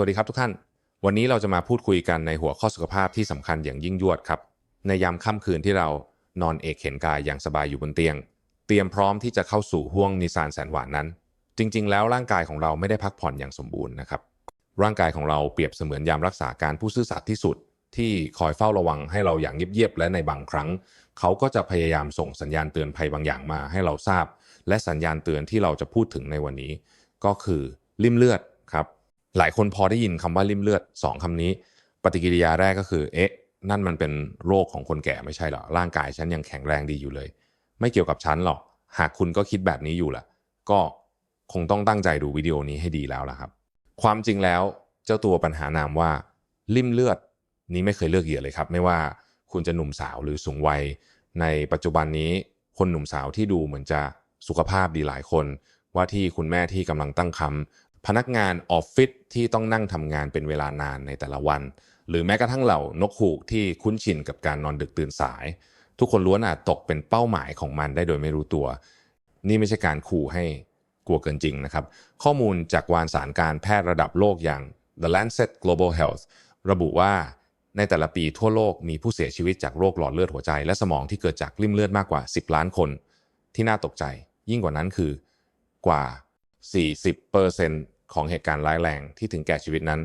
วัสดีครับทุกท่าน วันนี้เราจะมาพูดคุยกันในหัวข้อสุขภาพที่สำคัญอย่างยิ่งยวดครับ ในยามค่ำคืนที่เรานอนเอกเข็นกายอย่างสบายอยู่บนเตียง เตรียมพร้อมที่จะเข้าสู่ห่วงนิสานแสนหวานนั้น จริง ๆ แล้วร่างกายของเราไม่ได้พักผ่อนอย่างสมบูรณ์นะครับ ร่างกายของเราเปรียบเสมือนยามรักษาการผู้ซื่อสัตย์ที่สุด ที่คอยเฝ้าระวังให้เราอย่างเยียบๆและในบางครั้ง เขาก็จะพยายามส่งสัญญาณเตือนภัยบางอย่างมาให้เราทราบ และสัญญาณเตือนที่เราจะพูดถึงในวันนี้ ก็คือริ่มเลือด หลายคนพอได้ยินคำว่าริ่มเลือด 2คำนี้ ปฏิกิริยาแรกก็คือ เอ๊ะ นั่นมันเป็นโรคของคนแก่ไม่ใช่หรอ ร่างกายฉันยังแข็งแรงดีอยู่เลย ไม่เกี่ยวกับฉันหรอก หากคุณก็คิดแบบนี้อยู่ล่ะ ก็คงต้องตั้งใจดูวิดีโอนี้ให้ดีแล้วล่ะครับ ความจริงแล้วเจ้าตัวปัญหานามว่าริ่มเลือดนี้ไม่เคยเลือกเหยื่อเลยครับ ไม่ว่าคุณจะหนุ่มสาวหรือสูงวัย ในปัจจุบันนี้คนหนุ่มสาวที่ดูเหมือนจะสุขภาพดีหลายคน ว่าที่คุณแม่ที่กำลังตั้งครรภ์ พนักงานออฟฟิศที่ต้องนั่งทำงานเป็นเวลานานในแต่ละวัน หรือแม้กระทั่งเหล่านกฮูกที่คุ้นชินกับการนอนดึกตื่นสาย ทุกคนล้วนอาจตกเป็นเป้าหมายของมันได้โดยไม่รู้ตัว นี่ไม่ใช่การขู่ให้กลัวเกินจริงนะครับ ข้อมูลจากวารสารการแพทย์ระดับโลกอย่าง The Lancet Global Health ระบุว่าในแต่ละปีทั่วโลกมีผู้เสียชีวิตจากโรคหลอดเลือดหัวใจ และสมองที่เกิดจากริ่มเลือดมากกว่า 10 ล้านคน ที่น่าตกใจ ยิ่งกว่านั้นคือกว่า 40%ของเหตุการณ์ร้ายแรงที่ถึงแก่ชีวิตนั้น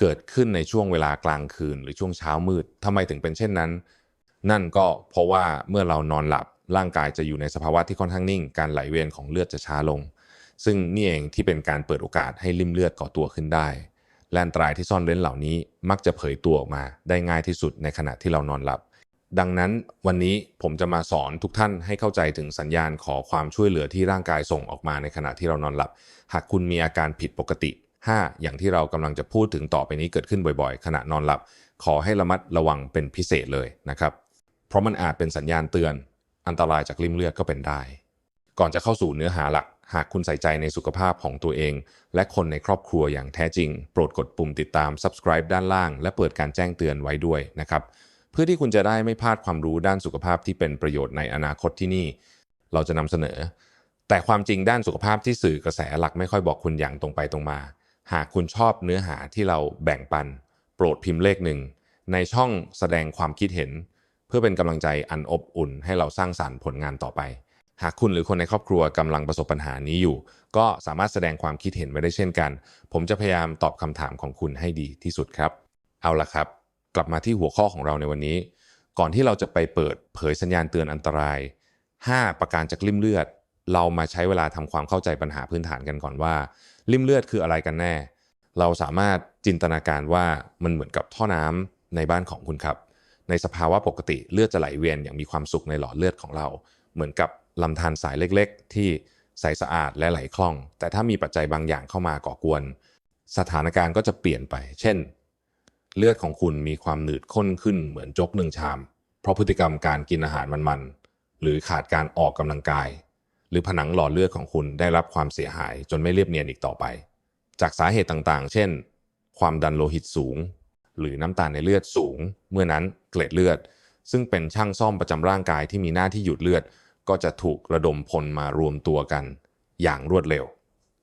เกิดขึ้นในช่วงเวลากลางคืน หรือช่วงเช้ามืดทำไมถึงเป็นเช่นนั้น นั่นก็เพราะว่าเมื่อเรานอนหลับร่างกายจะอยู่ในสภาวะที่ค่อนข้างนิ่ง การไหลเวียนของเลือดจะช้าลง ซึ่งนี่เองที่เป็นการเปิดโอกาสให้ริ่มเลือดก่อตัวขึ้นได้ และอันตรายที่ซ่อนเร้นเหล่านี้มักจะเผยตัวออกมาได้ง่ายที่สุดในขณะที่เรานอนหลับ ดังนั้นวันนี้ผมจะมาสอนทุกท่านให้เข้าใจถึงสัญญาณขอความช่วยเหลือที่ร่างกายส่งออกมาในขณะที่เรานอนหลับ หากคุณมีอาการผิดปกติ 5 อย่างที่เรากำลังจะพูดถึงต่อไปนี้เกิดขึ้นบ่อยๆ ขณะนอนหลับ ขอให้ระมัดระวังเป็นพิเศษเลยนะครับ เพราะมันอาจเป็นสัญญาณเตือน อันตรายจากริมเลือดก็เป็นได้ ก่อนจะเข้าสู่เนื้อหาหลัก หากคุณใส่ใจในสุขภาพของตัวเอง และคนในครอบครัวอย่างแท้จริง โปรดกดปุ่มติดตาม subscribe ด้านล่าง และเปิดการแจ้งเตือนไว้ด้วยนะครับ เพื่อที่คุณจะได้ไม่พลาดความรู้ด้านสุขภาพที่เป็นประโยชน์ในอนาคตที่นี่ เราจะนำเสนอ แต่ความจริงด้านสุขภาพที่สื่อกระแสหลักไม่ค่อยบอกคุณอย่างตรงไปตรงมา หากคุณชอบเนื้อหาที่เราแบ่งปัน โปรดพิมพ์เลขหนึ่งในช่องแสดงความคิดเห็น เพื่อเป็นกำลังใจอันอบอุ่น ให้เราสร้างสารรค์ผลงานต่อไป หากคุณหรือคนในครอบครัวกำลังประสบปัญหานี้อยู่ ก็สามารถแสดงความคิดเห็นไว้ได้เช่นกัน ผมจะพยายามตอบคำถามของคุณให้ดีที่สุดครับ เอาละครับ กลับมาที่หัวข้อของเราในวันนี้ ก่อนที่เราจะไปเปิดเผยสัญญาณเตือนอันตราย 5 ประการจากริ่มเลือด เรามาใช้เวลาทำความเข้าใจปัญหาพื้นฐานกันก่อนว่าริ่มเลือดคืออะไรกันแน่ เราสามารถจินตนาการว่ามันเหมือนกับท่อน้ำในบ้านของคุณครับ ในสภาวะปกติเลือดจะไหลเวียนอย่างมีความสุขในหลอดเลือดของเรา เหมือนกับลำธารสายเล็กๆ ที่ใสสะอาดและไหลคล่อง แต่ถ้ามีปัจจัยบางอย่างเข้ามาก่อกวน สถานการณ์ก็จะเปลี่ยนไป เช่น เลือดของคุณมีความหนืดข้นขึ้นเหมือนจกหนึ่งชาม เพราะพฤติกรรมการกินอาหารมันๆ หรือขาดการออกกำลังกาย หรือผนังหลอดเลือดของคุณได้รับความเสียหายจนไม่เรียบเนียนอีกต่อไป จากสาเหตุต่างๆ เช่น ความดันโลหิตสูง หรือน้ำตาลในเลือดสูง เมื่อนั้นเกล็ดเลือด ซึ่งเป็นช่างซ่อมประจำร่างกายที่มีหน้าที่หยุดเลือด ก็จะถูกระดมพลมารวมตัวกัน อย่างรวดเร็ว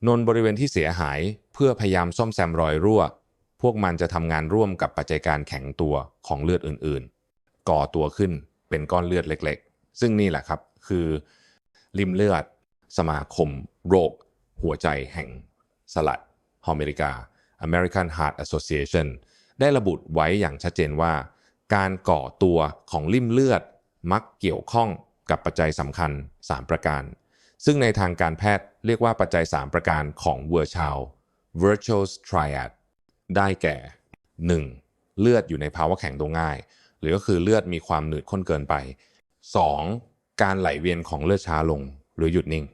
นนบริเวณที่เสียหายเพื่อพยายามซ่อมแซมรอยรั่ว พวกมันจะทำงานร่วมกับปัจจัยการแข็งตัวของเลือดอื่นๆ ก่อตัวขึ้นเป็นก้อนเลือดเล็กๆ ซึ่งนี่แหละครับคือริมเลือด สมาคม โรค หัวใจแห่งสลัดอเมริกา American Heart Association ได้ระบุไว้อย่างชัดเจนว่า การก่อตัวของริ่มเลือดมักเกี่ยวข้องกับปัจจัยสำคัญ 3 ประการ ซึ่งในทางการแพทย์เรียกว่าปัจจัย 3 ประการของเวอร์ชาล Virtual Triad ได้แก่ 1. เลือดอยู่ในภาวะแข็งตัวง่าย หรือก็คือเลือดมีความหนืดข้นเกินไป 2. การไหลเวียนของเลือดช้าลงหรือหยุดนิ่ง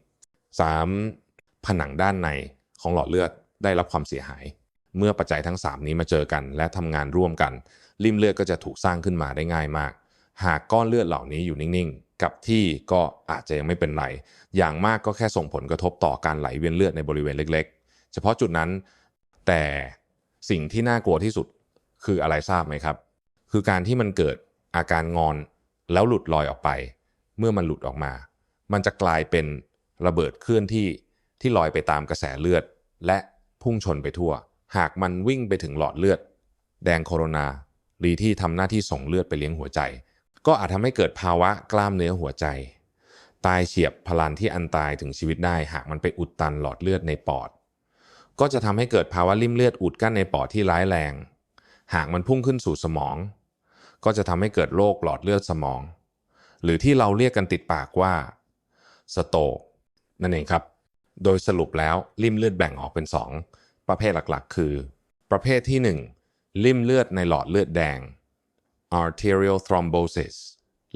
3. ผนังด้านในของหลอดเลือดได้รับความเสียหาย เมื่อปัจจัยทั้ง 3 นี้มาเจอกัน และทำงานร่วมกัน ริมเลือดก็จะถูกสร้างขึ้นมาได้ง่ายมาก หากก้อนเลือดเหล่านี้อยู่นิ่งๆ กับที่ก็อาจจะยังไม่เป็นไร อย่างมากก็แค่ส่งผลกระทบต่อการไหลเวียนเลือดในบริเวณเล็ก ๆ เฉพาะจุดนั้น แต่ สิ่งที่น่ากลัวที่สุดคืออะไรทราบไหมครับ คือการที่มันเกิดอาการงอนแล้วหลุดลอยออกไป เมื่อมันหลุดออกมา มันจะกลายเป็นระเบิดเคลื่อนที่ที่ลอยไปตามกระแสเลือด และพุ่งชนไปทั่ว หากมันวิ่งไปถึงหลอดเลือด แดงโคโรนาหรีที่ทำหน้าที่ส่งเลือดไปเลี้ยงหัวใจ ก็อาจทำให้เกิดภาวะกล้ามเนื้อหัวใจ ตายเฉียบพลันที่อันตรายถึงชีวิตได้ หากมันไปอุดตันหลอดเลือดในปอด ก็จะทำให้เกิดภาวะริ่มเลือดอุดกั้นในปอดที่ร้ายแรง หากมันพุ่งขึ้นสู่สมอง ก็จะทำให้เกิดโรคหลอดเลือดสมอง หรือที่เราเรียกกันติดปากว่าสโตนั่นเองครับ โดยสรุปแล้วริ่มเลือดแบ่งออกเป็น 2 ประเภทหลักๆ คือ ประเภทที่ 1 ริ่มเลือดในหลอดเลือดแดง arterial thrombosis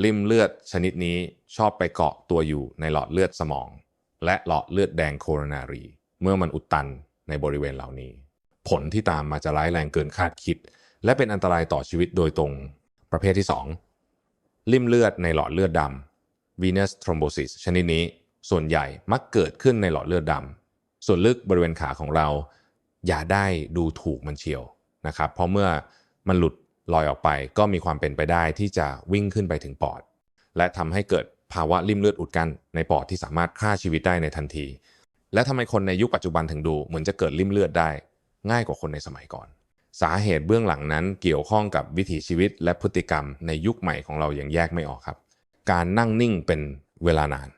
ริ่มเลือดชนิดนี้ชอบไปเกาะตัวอยู่ในหลอดเลือดสมอง และหลอดเลือดแดงโคโรนารี เมื่อมันอุดตัน ในบริเวณเหล่านี้ ผลที่ตามมาจะร้ายแรงเกินคาดคิด และเป็นอันตรายต่อชีวิตโดยตรงประเภทที่2ริ่มเลือดในหลอดเลือดดำ venous thrombosis ชนิดนี้ส่วนใหญ่มักเกิดขึ้นในหลอดเลือดดำส่วนลึกบริเวณขาของเรา อย่าได้ดูถูกมันเชียวนะครับเพราะเมื่อมันหลุดลอยออกไปก็มีความเป็นไปได้ที่จะวิ่งขึ้นไปถึงปอด และทำให้เกิดภาวะริ่มเลือดอุดกั้นในปอดที่สามารถฆ่าชีวิตได้ในทันที และทำไมคนในยุคปัจจุบันถึงดู เหมือนจะเกิดริ่มเลือดได้ ง่ายกว่าคนในสมัยก่อน สาเหตุเบื้องหลังนั้นเกี่ยวข้องกับวิถีชีวิตและพฤติกรรมในยุคใหม่ของเราอย่างแยกไม่ออกครับ การนั่งนิ่งเป็นเวลานาน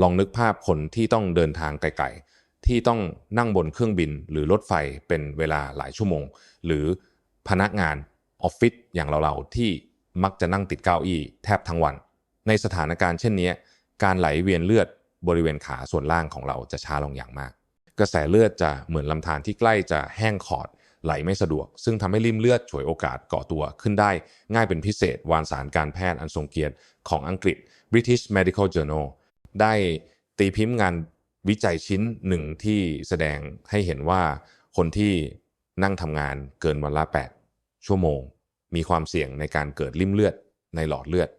ลองนึกภาพคนที่ต้องเดินทางไกลๆ ที่ต้องนั่งบนเครื่องบินหรือรถไฟเป็นเวลาหลายชั่วโมง หรือพนักงานออฟฟิศอย่างเราๆที่มักจะนั่งติดเก้าอี้แทบทั้งวัน ในสถานการณ์เช่นนี้การไหลเวียนเลือด บริเวณขาส่วนล่างของเราจะช้าลงอย่างมาก กระแสเลือดจะเหมือนลำธารที่ใกล้จะแห้งขอดไหลไม่สะดวก ซึ่งทำให้ริมเลือดฉวยโอกาสก่อตัวขึ้นได้ ง่ายเป็นพิเศษวารสารการแพทย์อันทรงเกียรติของอังกฤษ British Medical Journal ได้ตีพิมพ์งานวิจัยชิ้นหนึ่งที่แสดงให้เห็นว่าคนที่นั่งทำงานเกินวันละ 8 ชั่วโมง มีความเสี่ยงในการเกิดริ่มเลือดในหลอดเลือด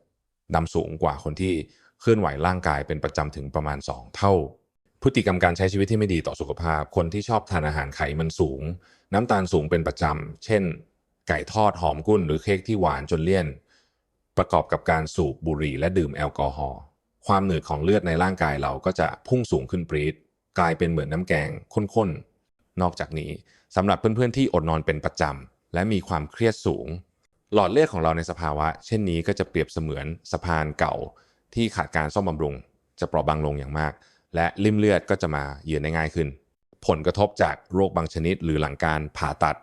ดำสูงกว่าคนที่ เคลื่อนไหวร่างกายเป็นประจำถึงประมาณ 2 เท่า พฤติกรรมการใช้ชีวิตที่ไม่ดีต่อสุขภาพ คนที่ชอบทานอาหารไขมันสูง น้ำตาลสูงเป็นประจำเช่น ไก่ทอดหอมกุ้นหรือเค้กที่หวานจนเลี่ยน ประกอบกับการสูบบุหรี่และดื่มแอลกอฮอล์ความหนืดของเลือดในร่างกายเราก็จะพุ่งสูงขึ้นปรีดกลายเป็นเหมือนน้ำแกงข้นๆ นอกจากนี้สำหรับเพื่อนๆที่อดนอนเป็นประจำและมีความเครียดสูง หลอดเลือดของเราในสภาวะ เช่นนี้ก็จะเปรียบเสมือนสะพานเก่า ที่ขาดการซ่อมบำรุง จะเปราะบางลงอย่างมาก และริ่มเลือดก็จะมาเยือนได้ง่ายขึ้น ผลกระทบจากโรคบางชนิด หรือหลังการผ่าตัด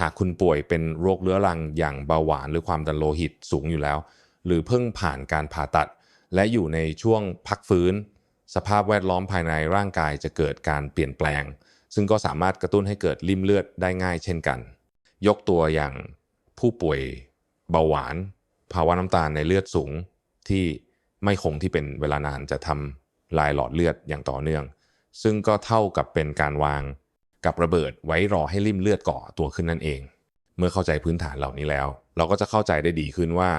หากคุณป่วยเป็นโรคเรื้อรังอย่างเบาหวานหรือความดันโลหิตสูงอยู่แล้ว หรือเพิ่งผ่านการผ่าตัด และอยู่ในช่วงพักฟื้น สภาพแวดล้อมภายในร่างกายจะเกิดการเปลี่ยนแปลง ซึ่งก็สามารถกระตุ้นให้เกิดริ่มเลือดได้ง่ายเช่นกัน ยกตัวอย่างผู้ป่วยเบาหวาน ภาวะน้ำตาลในเลือดสูงที่ ไม่คงที่เป็นเวลานานจะทำลายหลอดเลือดอย่างต่อเนื่อง ซึ่งก็เท่ากับเป็นการวางกับระเบิดไว้รอให้ริ่มเลือดก่อตัวขึ้นนั่นเอง เมื่อเข้าใจพื้นฐานเหล่านี้แล้ว เราก็จะเข้าใจได้ดีขึ้นว่า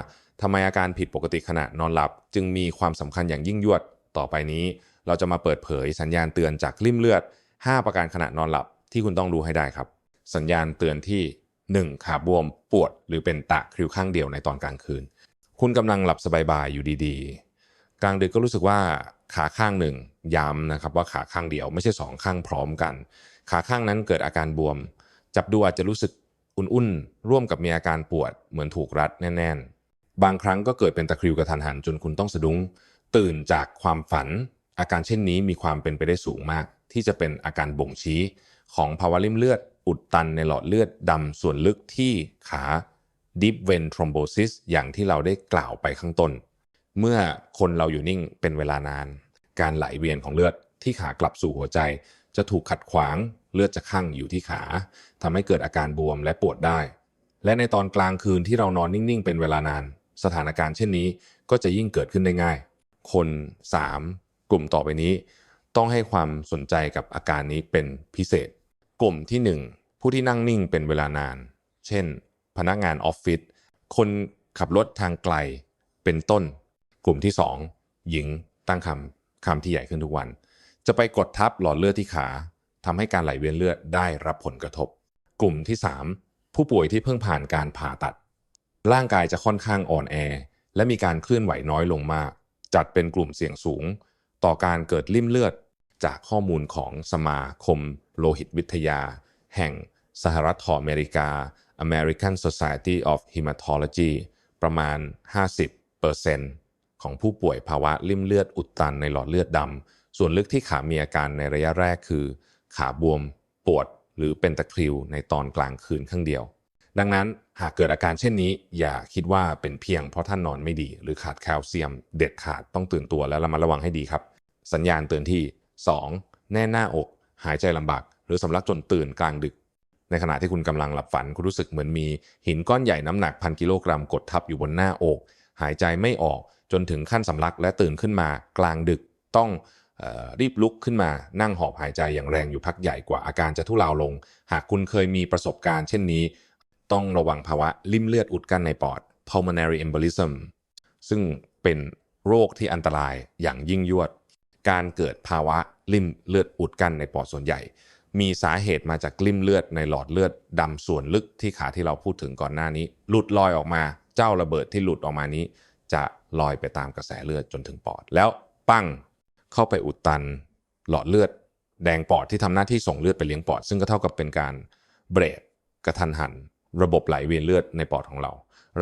ทำไมอาการผิดปกติขณะนอนหลับ จึงมีความสำคัญอย่างยิ่งยวดต่อไปนี้ เราจะมาเปิดเผยสัญญาณเตือนจากริ่มเลือด 5 ประการขณะนอนหลับที่คุณต้องรู้ให้ได้ครับ สัญญาณเตือนที่ 1. ขาบวม ปวด หรือเป็นตะคริวข้างเดียวในตอนกลางคืน คุณกำลังหลับสบายๆอยู่ดีๆ กลางดึกก็รู้สึกว่าขาข้างหนึ่งย้ำนะครับว่าขาข้างเดียวไม่ใช่สองข้างพร้อมกัน ขาข้างนั้นเกิดอาการบวม จับดูอาจจะรู้สึกอุ่นๆ ร่วมกับมีอาการปวดเหมือนถูกรัดแน่น ๆ บางครั้งก็เกิดเป็นตะคริวกระทันหันจนคุณต้องสะดุ้ง ตื่นจากความฝัน อาการเช่นนี้มีความเป็นไปได้สูงมาก ที่จะเป็นอาการบ่งชี้ของภาวะริ่มเลือด อุดตันในหลอดเลือดดำส่วนลึกที่ขา deep vein thrombosis อย่างที่เราได้กล่าวไปข้างต้น เมื่อคนเราอยู่นิ่งเป็นเวลานาน การไหลเวียนของเลือดที่ขากลับสู่หัวใจ จะถูกขัดขวางเลือดจะคั่งอยู่ที่ขาทำให้เกิดอาการบวมและปวดได้ และในตอนกลางคืนที่เรานอนนิ่งๆ เป็นเวลานาน สถานการณ์เช่นนี้ก็จะยิ่งเกิดขึ้นได้ง่าย คน 3 กลุ่มต่อไปนี้ ต้องให้ความสนใจกับอาการนี้เป็นพิเศษ กลุ่มที่ 1 ผู้ที่นั่งนิ่งเป็นเวลานาน เช่น พนักงานออฟฟิศคนขับรถทางไกลเป็นต้น กลุ่มที่ 2 หญิงตั้งคำคำที่ใหญ่ขึ้นทุกวัน จะไปกดทับหลอดเลือดที่ขาทำให้การไหลเวียนเลือดได้รับผลกระทบ กลุ่มที่ 3 ผู้ป่วยที่เพิ่งผ่านการผ่าตัด ร่างกายจะค่อนข้างอ่อนแอ และมีการเคลื่อนไหวน้อยลงมาก จัดเป็นกลุ่มเสี่ยงสูง ต่อการเกิดริ่มเลือด จากข้อมูลของสมาคม โลหิตวิทยา แห่งสหรัฐอเมริกา American Society of Hematology ประมาณ 50% ของผู้ป่วยภาวะลิ่มเลือดอุดตันในหลอดเลือดดำ ส่วนลึกที่ขามีอาการในระยะแรกคือ ขาบวม ปวด หรือเป็นตะคริวในตอนกลางคืนข้างเดียว ดังนั้นหากเกิดอาการเช่นนี้ อย่าคิดว่าเป็นเพียงเพราะท่านนอนไม่ดี หรือขาดแคลเซียม เด็ดขาดต้องตื่นตัวและระมัดระวังให้ดีครับ สัญญาณเตือนที่ 2. แน่นหน้าอก หายใจลำบาก หรือสำลักจนตื่นกลางดึกในขณะที่คุณกำลังหลับฝัน คุณรู้สึกเหมือนมีหินก้อนใหญ่น้ำหนักพันกิโลกรัมกดทับอยู่บนหน้าอก หายใจไม่ออกจนถึงขั้นสำลักและตื่นขึ้นมากลางดึกต้องออรีบลุกขึ้นมานั่งหอบหายใจอย่างแรงอยู่พักใหญ่กว่าอาการจะทุเลาลง หากคุณเคยมีประสบการณ์เช่นนี้ ต้องระวังภาวะลิ่มเลือดอุดกั้นในปอด pulmonary embolism ซึ่งเป็นโรคที่อันตรายอย่างยิ่งยวด การเกิดภาวะลิ่มเลือดอุดกั้นในปอดส่วนใหญ่ มีสาเหตุมาจากลิ่มเลือดในหลอดเลือดดำส่วนลึกที่ขาที่เราพูดถึงก่อนหน้านี้ หลุดลอยออกมา เจ้าระเบิดที่หลุดออกมานี้ จะลอยไปตามกระแสเลือดจนถึงปอด แล้วปั้งเข้าไปอุดตันหลอดเลือด แดงปอดที่ทำหน้าที่ส่งเลือดไปเลี้ยงปอด ซึ่งก็เท่ากับเป็นการเบรกกระทันหัน ระบบไหลเวียนเลือดในปอดของเรา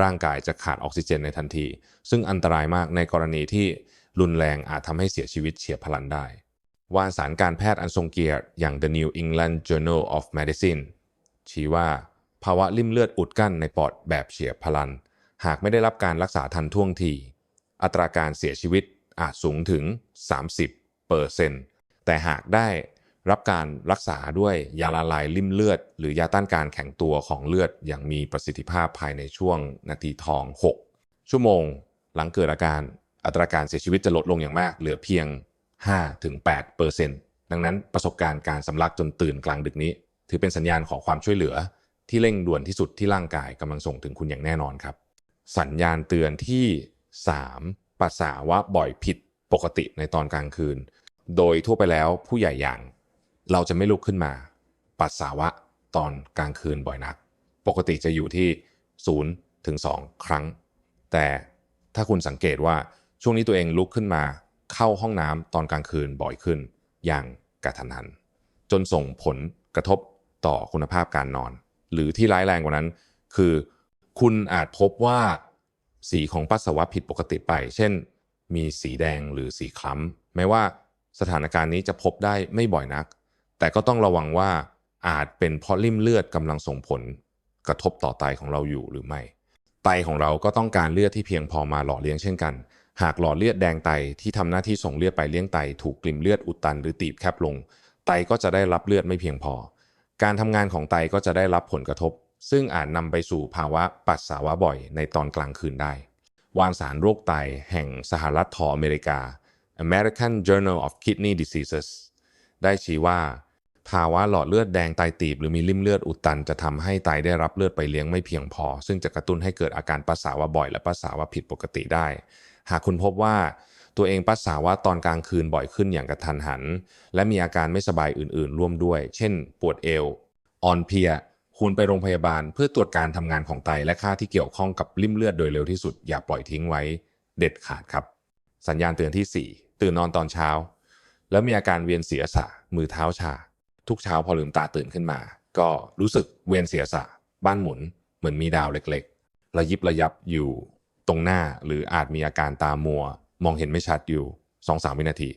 ร่างกายจะขาดออกซิเจนในทันที ซึ่งอันตรายมากในกรณีที่รุนแรงอาจทำให้เสียชีวิตเฉียบพลันได้วารสารการแพทย์อันทรงเกียรติอย่าง The New England Journal of Medicine ชี้ว่าภาวะลิ่มเลือดอุดกั้นในปอดแบบเฉียบพลัน หากไม่ได้รับการรักษาทันท่วงที อัตราการเสียชีวิตอาจสูงถึง 30เปอร์เซ็นต์แต่หากได้รับการรักษาด้วยยาละลายลิ่มเลือด หรือยาต้านการแข็งตัวของเลือดอย่างมีประสิทธิภาพภายในช่วงนาทีทอง 6 ชั่วโมง หลังเกิดอาการอัตราการเสียชีวิตจะลดลงอย่างมาก เหลือเพียง 5-8เปอร์เซ็นต์ดังนั้นประสบการณ์การสำลักจนตื่นกลางดึกนี้ ถือเป็นสัญญาณของความช่วยเหลือที่เร่งด่วนที่สุดที่ร่างกายกำลังส่งถึงคุณอย่างแน่นอนครับ สัญญาณเตือนที่ 3. ปัสสาวะบ่อยผิดปกติในตอนกลางคืน โดยทั่วไปแล้วผู้ใหญ่อย่าง เราจะไม่ลุกขึ้นมา ปัสสาวะตอนกลางคืนบ่อยนัก ปกติจะอยู่ที่ 0 ถึง 2 ครั้ง แต่ถ้าคุณสังเกตว่าช่วงนี้ตัวเองลุกขึ้นมาเข้าห้องน้ำตอนกลางคืนบ่อยขึ้น อย่างกระทันหัน จนส่งผลกระทบต่อคุณภาพการนอน หรือที่ร้ายแรงกว่านั้น คือ คุณอาจพบว่าสีของปัสสาวะผิดปกติไป เช่น มีสีแดงหรือสีคล้ำแม้ว่าสถานการณ์นี้จะพบได้ไม่บ่อยนัก แต่ก็ต้องระวังว่าอาจเป็นเพราะริ่มเลือดกำลังส่งผล กระทบต่อไตของเราอยู่หรือไม่ ไตของเราก็ต้องการเลือดที่เพียงพอมาหล่อเลี้ยงเช่นกัน หากหลอดเลือดแดงไตที่ทำหน้าที่ส่งเลือดไปเลี้ยงไต ถูกกลิ่มเลือดอุดตันหรือตีบแคบลง ไตก็จะได้รับเลือดไม่เพียงพอ การทำงานของไตก็จะได้รับผลกระทบ ซึ่งอาจนำไปสู่ภาวะปัสสาวะบ่อยในตอนกลางคืนได้ วารสารโรคไตแห่งสหรัฐทออเมริกา American Journal of Kidney Diseases ได้ชี้ว่า ภาวะหลอดเลือดแดงไตตีบหรือมีริ่มเลือดอุดตัน จะทำให้ไตได้รับเลือดไปเลี้ยงไม่เพียงพอ ซึ่งจะกระตุ้นให้เกิดอาการปัสสาวะบ่อยและปัสสาวะผิดปกติได้ หากคุณพบว่าตัวเองปัสสาวะตอนกลางคืนบ่อยขึ้นอย่างกระทันหัน และมีอาการไม่สบายอื่นๆ ร่วมด้วย เช่น ปวดเอว อ่อนเพลีย คุณไปโรงพยาบาลเพื่อตรวจการทำงานของไตและค่าที่เกี่ยวข้องกับริ่มเลือดโดยเร็วที่สุดอย่าปล่อยทิ้งไว้เด็ดขาดครับ สัญญาณเตือนที่ 4 ตื่นนอนตอนเช้า แล้วมีอาการเวียนเสียสะมือเท้าชา ทุกเช้าพอลืมตาตื่นขึ้นมา ก็รู้สึกเวียนเสียสะบ้านหมุน เหมือนมีดาวเล็กๆ ระยิบระยับอยู่ตรงหน้าหรืออาจมีอาการตามัว มองเห็นไม่ชัดอยู่2-3วินาที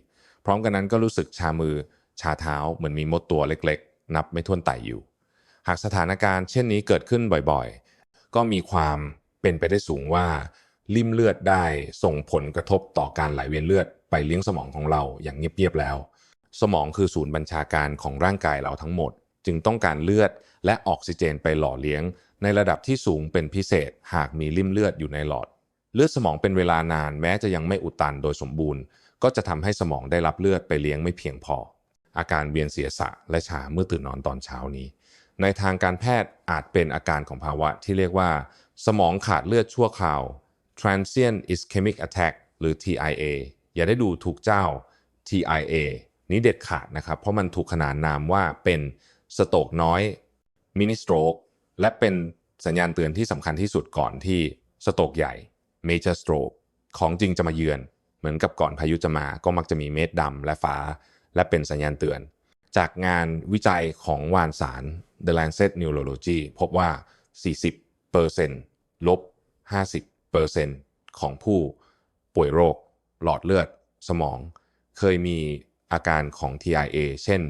พร้อมกันนั้นก็รู้สึกชามือชาเท้าเหมือนมีมดตัวเล็กๆ นับไม่ถ้วนไต่อยู่ หากสถานการณ์เช่นนี้เกิดขึ้นบ่อยๆ ก็มีความเป็นไปได้สูงว่าริ่มเลือดได้ส่งผลกระทบต่อการไหลเวียนเลือดไปเลี้ยงสมองของเราอย่างเงียบๆแล้ว สมองคือศูนย์บัญชาการของร่างกายเราทั้งหมด จึงต้องการเลือดและออกซิเจนไปหล่อเลี้ยง ในระดับที่สูงเป็นพิเศษ หากมีริ่มเลือดอยู่ในหลอด เลือดสมองเป็นเวลานานแม้จะยังไม่อุดตันโดยสมบูรณ์ ก็จะทำให้สมองได้รับเลือดไปเลี้ยงไม่เพียงพอ อาการเวียนเสียสะและชาเมื่อตื่นนอนตอนเช้านี้ ในทางการแพทย์อาจเป็นอาการของภาวะที่เรียกว่า สมองขาดเลือดชั่วคราว transient ischemic attack หรือ TIA อย่าได้ดูถูกเจ้า TIA นี้เด็ดขาดนะครับ เพราะมันถูกขนานนามว่าเป็นสโตกน้อยมินิสโตรกและเป็นสัญญาณเตือนที่สำคัญที่สุดก่อนที่สโตกใหญ่ major stroke ของจริงจะมาเยือน เหมือนกับก่อนพายุจะมาก็มักจะมีเม็ดดำและฟ้า และเป็นสัญญาณเตือน จากงานวิจัยของวารสาร The Lancet Neurology พบว่า 40%ลบ 50%ของผู้ป่วยโรค หลอดเลือดสมอง เคยมีอาการของ TIA เช่น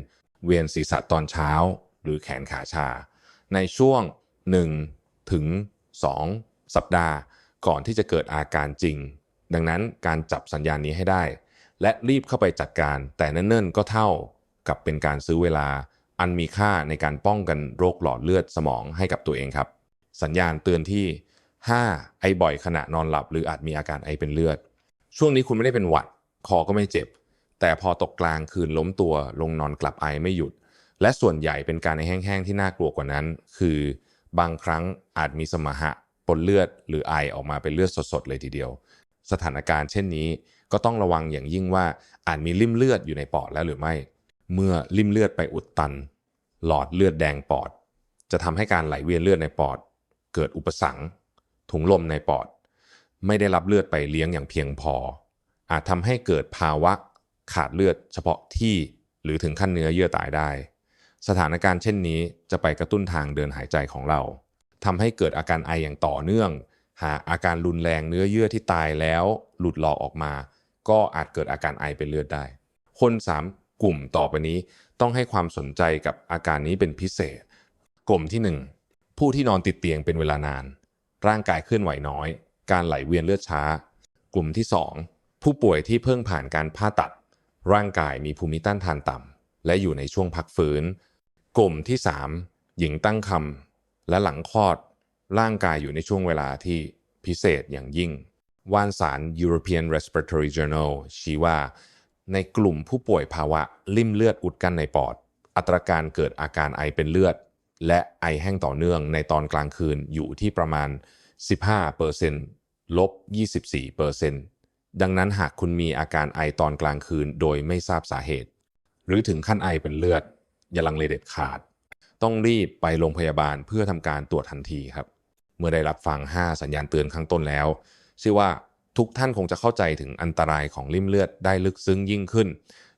เวียนศีรษะตอนเช้า หรือแขนขาชา ในช่วง 1 ถึง 2 สัปดาห์ก่อนที่จะเกิดอาการจริง ดังนั้นการจับสัญญาณนี้ให้ได้ และรีบเข้าไปจัดการ แต่เนิ่นๆก็เท่ากับเป็นการซื้อเวลา อันมีค่าในการป้องกันโรคหลอดเลือดสมองให้กับตัวเองครับ สัญญาณเตือนที่ 5. ไอบ่อยขณะนอนหลับ หรืออาจมีอาการไอเป็นเลือด ช่วงนี้คุณไม่ได้เป็นหวัด คอก็ไม่เจ็บ แต่พอตกกลางคืนล้มตัวลงนอนกลับไอไม่หยุด และส่วนใหญ่เป็นการไอแห้งๆที่น่ากลัวกว่านั้น คือบางครั้งอาจมีสมหะปนเลือด หรือไอออกมาเป็นเลือดสดๆเลยทีเดียว สถานการณ์เช่นนี้ก็ต้องระวังอย่างยิ่งว่าอาจมีริ่มเลือดอยู่ในปอดแล้วหรือไม่ เมื่อริ่มเลือดไปอุดตัน หลอดเลือดแดงปอด จะทำให้การไหลเวียนเลือดในปอด เกิดอุปสรรคถุงลมในปอด ไม่ได้รับเลือดไปเลี้ยงอย่างเพียงพอ อาจทำให้เกิดภาวะขาดเลือดเฉพาะที่หรือถึงขั้นเนื้อเยื่อตายได้ สถานการณ์เช่นนี้จะไปกระตุ้นทางเดินหายใจของเราทำให้เกิดอาการไออย่างต่อเนื่อง หากอาการรุนแรงเนื้อเยื่อที่ตายแล้ว หลุดหลอกออกมา ก็อาจเกิดอาการไอเป็นเลือดได้ คน3 กลุ่มต่อไปนี้ต้องให้ความสนใจกับอาการนี้เป็นพิเศษ กลุ่มที่ 1 ผู้ที่นอนติดเตียงเป็นเวลานาน ร่างกายเคลื่อนไหวน้อย การไหลเวียนเลือดช้า กลุ่มที่ 2 ผู้ป่วยที่เพิ่งผ่านการผ่าตัด ร่างกายมีภูมิต้านทานต่ำและอยู่ในช่วงพักฟื้น กลุ่มที่ 3 หญิงตั้งครรภ์และหลังคลอด ร่างกายอยู่ในช่วงเวลาที่พิเศษอย่างยิ่งวารสาร European Respiratory Journal ชี้ว่า ในกลุ่มผู้ป่วยภาวะลิ่มเลือดอุดกั้นในปอด อัตราการเกิดอาการไอเป็นเลือด และไอแห้งต่อเนื่องในตอนกลางคืนอยู่ที่ประมาณ 15%ลบ 24%ดังนั้นหากคุณมีอาการไอตอนกลางคืนโดยไม่ทราบสาเหตุ หรือถึงขั้นไอเป็นเลือด อย่าลังเลเด็ดขาด ต้องรีบไปโรงพยาบาลเพื่อทำการตรวจทันทีครับ เมื่อได้รับฟัง 5 สัญญาณเตือนข้างต้นแล้วชื่อว่า ทุกท่านคงจะเข้าใจถึงอันตรายของริ่มเลือดได้ลึกซึ้งยิ่งขึ้น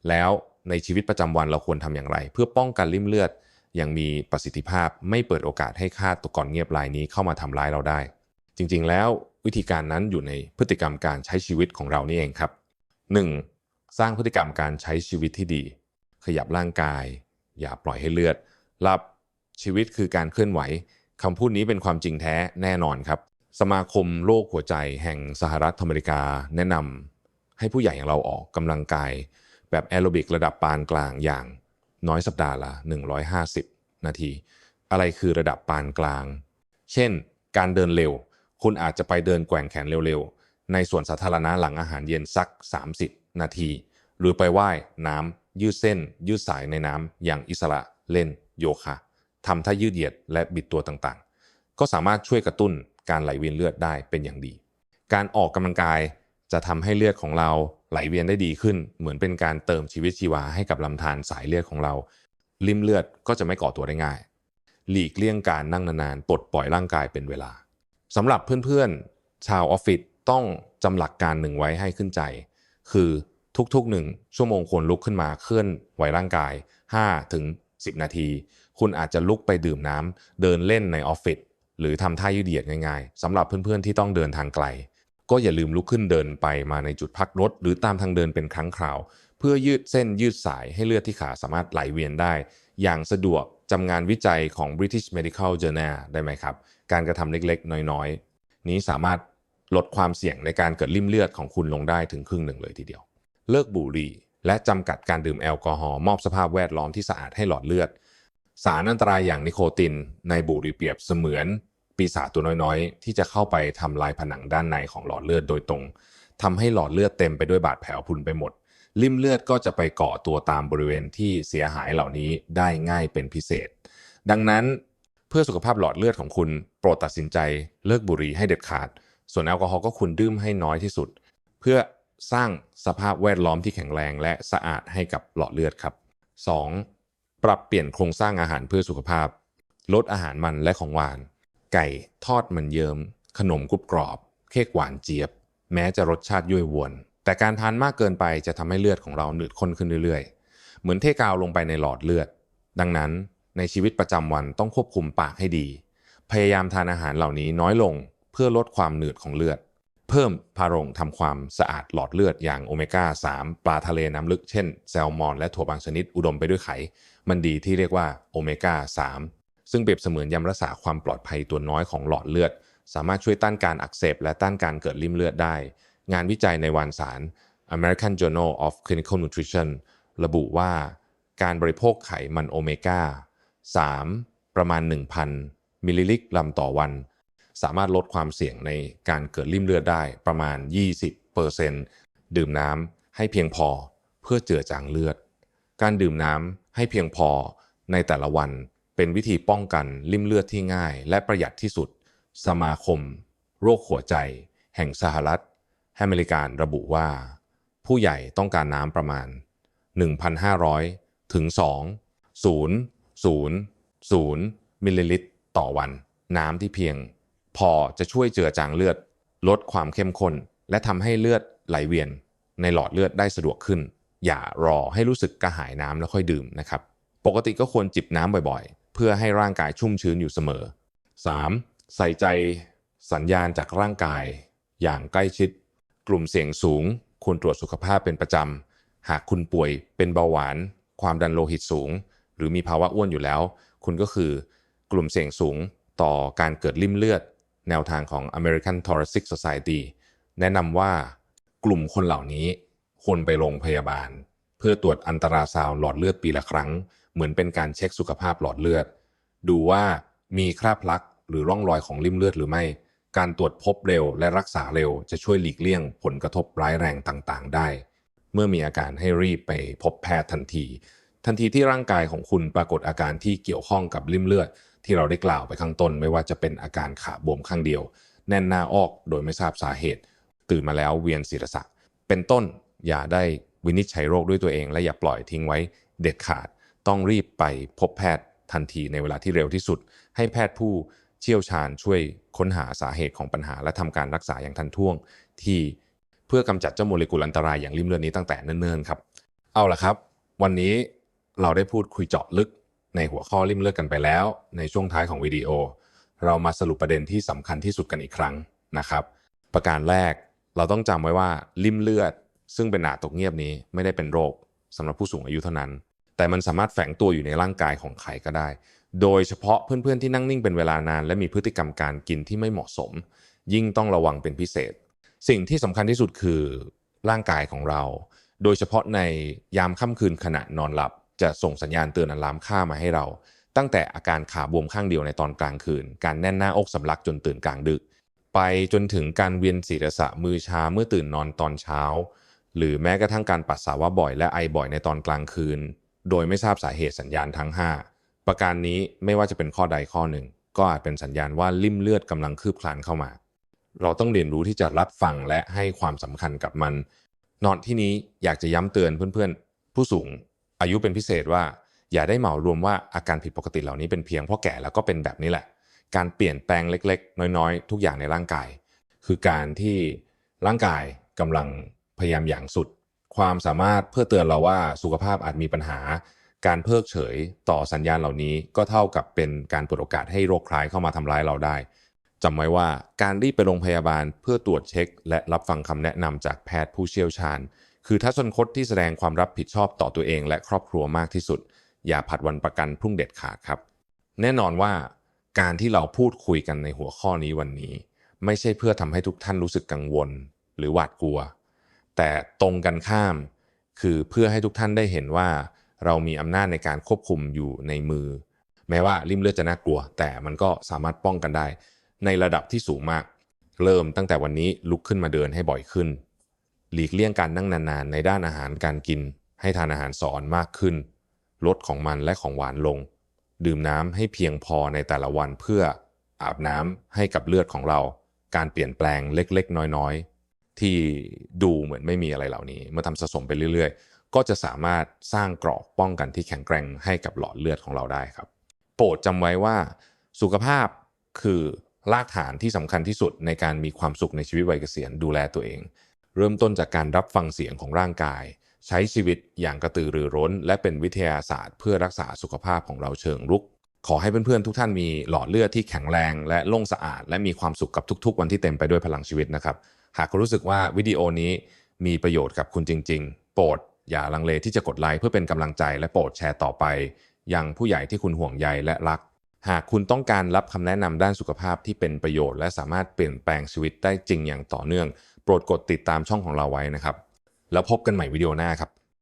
แล้วในชีวิตประจำวันเราควรทำอย่างไร เพื่อป้องกันริ่มเลือดอย่างมีประสิทธิภาพไม่เปิดโอกาสให้ฆาตกรเงียบรายนี้เข้ามาทำร้ายเราได้ จริงๆ แล้ววิธีการนั้นอยู่ในพฤติกรรมการใช้ชีวิตของเรานี่เองครับ 1. สร้างพฤติกรรมการใช้ชีวิตที่ดี ขยับร่างกาย อย่าปล่อยให้เลือดหลับชีวิตคือการเคลื่อนไหวคำพูดนี้เป็นความจริงแท้แน่นอนครับ สมาคมโรคหัวใจแห่งสหรัฐอเมริกา แนะนำให้ผู้ใหญ่อย่างเราออกกำลังกาย แบบแอโรบิกระดับปานกลางอย่างน้อยสัปดาห์ละ 150 นาที อะไรคือระดับปานกลาง เช่น การเดินเร็ว คุณอาจจะไปเดินแกว่งแขนเร็วๆ ในสวนสาธารณะหลังอาหารเย็นสัก 30 นาที หรือไปไว่ายน้ำยืดเส้น ยืดสายในน้ำอย่างอิสระเล่นโยคะทำท่ายืดเหยียดและบิดตัวต่างๆ ก็สามารถช่วยกระตุ้น การไหลเวียนเลือดได้เป็นอย่างดี การออกกำลังกายจะทำให้เลือดของเราไหลเวียนได้ดีขึ้น เหมือนเป็นการเติมชีวิตชีวาให้กับลำธารสายเลือดของเรา ริมเลือดก็จะไม่ก่อตัวได้ง่าย หลีกเลี่ยงการนั่งนานๆปลดปล่อยร่างกายเป็นเวลาสำหรับเพื่อนๆ ชาวออฟฟิศต้องจำหลักการหนึ่งไว้ให้ขึ้นใจ คือทุกๆหนึ่งชั่วโมงควรลุกขึ้นมาเคลื่อนไหวร่างกาย5ถึง10 นาที คุณอาจจะลุกไปดื่มน้ำเดินเล่นในออฟฟิศ หรือทำท่ายืดเหยียดง่ายๆสำหรับเพื่อนๆที่ต้องเดินทางไกล ก็อย่าลืมลุกขึ้นเดินไปมาในจุดพักรถ หรือตามทางเดินเป็นครั้งคราว เพื่อยืดเส้นยืดสายให้เลือดที่ขาสามารถไหลเวียนได้ อย่างสะดวกจำงานวิจัยของ British Medical Journal ได้ไหมครับ การกระทำเล็กๆ น้อยๆ นี้สามารถลดความเสี่ยงในการเกิดริ่มเลือดของคุณลงได้ถึงครึ่งหนึ่งเลยทีเดียว เลิกบุหรี่ และจำกัดการดื่มแอลกอฮอล์มอบสภาพแวดล้อมที่สะอาดให้หลอดเลือด สารอันตรายอย่างนิโคตินในบุหรี่เปรียบเสมือนปีศาจตัวน้อยๆ ที่จะเข้าไปทำลายผนังด้านในของหลอดเลือดโดยตรงทำให้หลอดเลือดเต็มไปด้วยบาดแผลพุนไปหมดริ่มเลือดก็จะไปเกาะตัวตามบริเวณที่เสียหายเหล่านี้ได้ง่ายเป็นพิเศษ ดังนั้นเพื่อสุขภาพหลอดเลือดของคุณ โปรดตัดสินใจเลิกบุหรี่ให้เด็ดขาด ส่วนแอลกอฮอล์ก็คุณดื่มให้น้อยที่สุด เพื่อสร้างสภาพแวดล้อมที่แข็งแรงและสะอาดให้กับหลอดเลือดครับ 2. ปรับเปลี่ยนโครงสร้างอาหารเพื่อสุขภาพ ลดอาหารมันและของหวาน ไก่ทอดมันเยิมขนมกรุบกรอบ เค้กหวานเจี๊ยบ แม้จะรสชาติยั่วยวน แต่การทานมากเกินไปจะทำให้เลือดของเราหนืดข้นขึ้นเรื่อยๆ เหมือนเทกาวลงไปในหลอดเลือด ดังนั้นในชีวิตประจำวันต้องควบคุมปากให้ดี พยายามทานอาหารเหล่านี้น้อยลงเพื่อลดความหนืดของเลือด เพิ่มพารงทำความสะอาดหลอดเลือดอย่างโอเมก้า 3 ปลาทะเลน้ำลึกเช่น แซลมอนและถั่วบางชนิดอุดมไปด้วยไข มันดีที่เรียกว่าโอเมก้า 3 ซึ่งเปรียบเสมือนยามรักษาความปลอดภัยตัวน้อยของหลอดเลือด สามารถช่วยต้านการอักเสบและต้านการเกิดริ่มเลือดได้ งานวิจัยในวารสาร American Journal of Clinical Nutrition ระบุว่า การบริโภคไขมันโอเมก้า 3 ประมาณ 1,000 มิลลิลิกรัมต่อวัน สามารถลดความเสี่ยงในการเกิดริ่มเลือดได้ประมาณ 20%ดื่มน้ำให้เพียงพอเพื่อเจือจางเลือด การดื่มน้ำให้เพียงพอในแต่ละวันเป็นวิธีป้องกันริ่มเลือดที่ง่าย และประหยัดที่สุด สมาคม โรคหัวใจ แห่งสหรัฐอเมริการระบุว่า ผู้ใหญ่ต้องการน้ำประมาณ 1,500 ถึง 2 0 0 0 มิลลิลิตรต่อวัน น้ำที่เพียง พอจะช่วยเจือจางเลือด ลดความเข้มข้น และทำให้เลือดไหลเวียน ในหลอดเลือดได้สะดวกขึ้น อย่ารอให้รู้สึกกระหายน้ำแล้วค่อยดื่มนะครับ ปกติก็ควรจิบน้ำบ่อยๆ เพื่อให้ร่างกายชุ่มชื้นอยู่เสมอ 3. ใส่ใจสัญญาณจากร่างกาย อย่างใกล้ชิด กลุ่มเสี่ยงสูง ควรตรวจสุขภาพเป็นประจำ หากคุณป่วยเป็นเบาหวาน ความดันโลหิตสูง หรือมีภาวะอ้วนอยู่แล้ว คุณก็คือกลุ่มเสี่ยงสูงต่อการเกิดริ่มเลือด แนวทางของ American Thoracic Society แนะนำว่ากลุ่มคนเหล่านี้ควรไปโรงพยาบาล เพื่อตรวจอันตราซาวด์หลอดเลือดปีละครั้ง เหมือนเป็นการเช็คสุขภาพหลอดเลือด ดูว่ามีคราบพลักหรือร่องรอยของริ่มเลือดหรือไม่ การตรวจพบเร็วและรักษาเร็วจะช่วยหลีกเลี่ยงผลกระทบร้ายแรงต่างๆ ได้ เมื่อมีอาการให้รีบไปพบแพทย์ทันที ทันทีที่ร่างกายของคุณปรากฏอาการที่เกี่ยวข้องกับริ่มเลือด ที่เราได้กล่าวไปข้างต้น ไม่ว่าจะเป็นอาการขาบวมข้างเดียว แน่นหน้าออกโดยไม่ทราบสาเหตุ ตื่นมาแล้วเวียนศีรษะ เป็นต้นอย่าได้วินิจฉัยโรคด้วยตัวเอง และอย่าปล่อยทิ้งไว้เด็ดขาด ต้องรีบไปพบแพทย์ทันทีในเวลาที่เร็วที่สุด ให้แพทย์ผู้เชี่ยวชาญช่วยค้นหาสาเหตุของปัญหา และทำการรักษาอย่างทันท่วง ที่เพื่อกำจัดเจ้าโมเลกุลอันตรายอย่างริมเลือดนี้ตั้งแต่เนิ่นๆครับ เอาละครับ วันนี้เราได้พูดคุยเจาะลึก ในหัวข้อริมเลือดกันไปแล้ว ในช่วงท้ายของวิดีโอ เรามาสรุปประเด็นที่สำคัญที่สุดกันอีกครั้งนะครับ ประการแรกเราต้องจำไว้ว่าริมเลือด ซึ่งเป็นหนาตกเงียบนี้ไม่ได้เป็นโรคสำหรับผู้สูงอายุเท่านั้น แต่มันสามารถแฝงตัวอยู่ในร่างกายของใครก็ได้ โดยเฉพาะเพื่อนๆที่นั่งนิ่งเป็นเวลานาน และมีพฤติกรรมการกินที่ไม่เหมาะสม ยิ่งต้องระวังเป็นพิเศษ สิ่งที่สำคัญที่สุดคือร่างกายของเรา โดยเฉพาะในยามค่ำคืนขณะนอนหลับ จะส่งสัญญาณเตือนอะลามค่ามาให้เรา ตั้งแต่อาการขาบวมข้างเดียวในตอนกลางคืน การแน่นหน้าอกสำลักจนตื่นกลางดึก ไปจนถึงการเวียนศีรษะมือชาเมื่อตื่นนอนตอนเช้า หรือแม้กระทั่งการปัสสาวะบ่อยและไอบ่อยในตอนกลางคืน โดยไม่ทราบสาเหตุสัญญาณทั้ง 5 ประการนี้ไม่ว่าจะเป็นข้อใดข้อหนึ่ง ก็อาจเป็นสัญญาณว่าลิ่มเลือดกำลังคืบคลานเข้ามา เราต้องเรียนรู้ที่จะรับฟังและให้ความสำคัญกับมัน นอนที่นี้อยากจะย้ำเตือนเพื่อนๆ ผู้สูง อายุเป็นพิเศษว่า อย่าได้เหมารวมว่าอาการผิดปกติเหล่านี้เป็นเพียงเพราะแก่แล้วก็เป็นแบบนี้แหละ การเปลี่ยนแปลงเล็ก ๆ น้อยๆ ทุกอย่างในร่างกาย คือการที่ร่างกายกำลังพยายามอย่างสุด ความสามารถเพื่อเตือนเราว่าสุขภาพอาจมีปัญหา การเพิกเฉยต่อสัญญาณเหล่านี้ก็เท่ากับเป็นการเปิดโอกาสให้โรคคลายเข้ามาทำร้ายเราได้จำไว้ว่าการรีบไปโรงพยาบาลเพื่อตรวจเช็ค และรับฟังคำแนะนำจากแพทย์ผู้เชี่ยวชาญ คือทัศนคตที่แสดงความรับผิดชอบต่อตัวเอง และครอบครัวมากที่สุด อย่าผัดวันประกันพรุ่งเด็ดขาดครับ แน่นอนว่าการที่เราพูดคุยกันในหัวข้อนี้วันนี้ ไม่ใช่เพื่อทำให้ทุกท่านรู้สึกกังวล หรือหวาดกลัว แต่ตรงกันข้าม คือเพื่อให้ทุกท่านได้เห็นว่า เรามีอำนาจในการควบคุมอยู่ในมือ แม้ว่าริมเลือดจะน่ากลัว แต่มันก็สามารถป้องกันได้ ในระดับที่สูงมาก เริ่มตั้งแต่วันนี้ลุกขึ้นมาเดินให้บ่อยขึ้น หลีกเลี่ยงการนั่งนานๆ ในด้านอาหารการกิน ให้ทานอาหารสอนมากขึ้น ลดของมันและของหวานลง ดื่มน้ำให้เพียงพอในแต่ละวันเพื่ออาบน้ำให้กับเลือดของเรา การเปลี่ยนแปลงเล็กๆ น้อยๆ ที่ดูเหมือนไม่มีอะไรเหล่านี้ เมื่อทำสะสมไปเรื่อยๆ ก็จะสามารถสร้างเกราะป้องกันที่แข็งแกร่งให้กับหลอดเลือดของเราได้ครับ โปรดจำไว้ว่าสุขภาพคือรากฐานที่สำคัญที่สุดในการมีความสุขในชีวิตวัยเกษียณดูแลตัวเอง เริ่มต้นจากการรับฟังเสียงของร่างกาย ใช้ชีวิตอย่างกระตือรือร้น และเป็นวิทยาศาสตร์ เพื่อรักษาสุขภาพของเราเชิงรุก ขอให้เพื่อนๆทุกท่านมีหลอดเลือดที่แข็งแรง และโล่งสะอาด และมีความสุขกับทุกๆ วันที่เต็มไปด้วยพลังชีวิตนะครับ หากคุณรู้สึกว่าวิดีโอนี้มีประโยชน์กับคุณจริง ๆ โปรดอย่าลังเลที่จะกดไลค์เพื่อเป็นกำลังใจและโปรดแชร์ต่อไป ยังผู้ใหญ่ที่คุณห่วงใยและรัก หากคุณต้องการรับคำแนะนำด้านสุขภาพที่เป็นประโยชน์ และสามารถเปลี่ยนแปลงชีวิตได้จริงอย่างต่อเนื่อง โปรดกดติดตามช่องของเราไว้นะครับ แล้วพบกันใหม่วิดีโอหน้าครับ